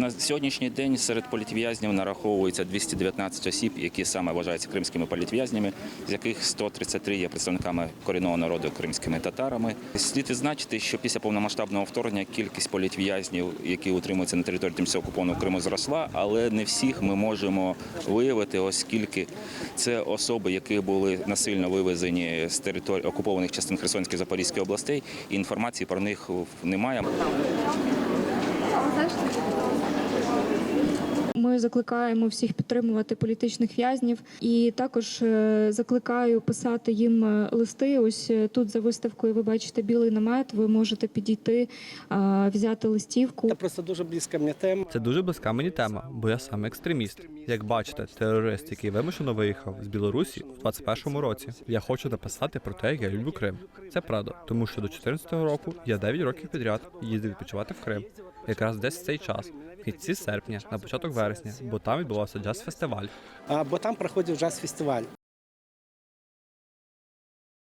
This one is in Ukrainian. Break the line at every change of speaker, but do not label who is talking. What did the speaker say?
На сьогоднішній день серед політв'язнів нараховується 219 осіб, які саме вважаються кримськими політв'язнями, з яких 133 є представниками корінного народу кримськими татарами. Слід відзначити, що після повномасштабного вторгнення кількість політв'язнів, які утримуються на території тимчасово окупованого Криму, зросла, але не всіх ми можемо виявити, оскільки це особи, які були насильно вивезені з території окупованих частин Херсонської Запорізької областей. І інформації про них немає.
Ми закликаємо всіх підтримувати політичних в'язнів, і також е, закликаю писати їм е, листи. Ось е, тут за виставкою ви бачите білий намет. Ви можете підійти, взяти листівку.
Це просто дуже близька мені тема.
Це дуже близька мені тема, бо я сам екстреміст. Як бачите, терорист, який вимушено виїхав з Білорусі у 21-му році. Я хочу написати про те, як я люблю Крим. Це правда, тому що до 14-го року я 9 років підряд їздив відпочивати в Крим. Якраз десь в цей час, в кінці серпня, на початок вересня, бо там відбувався джаз-фестиваль.
Бо там проходив джаз-фестиваль.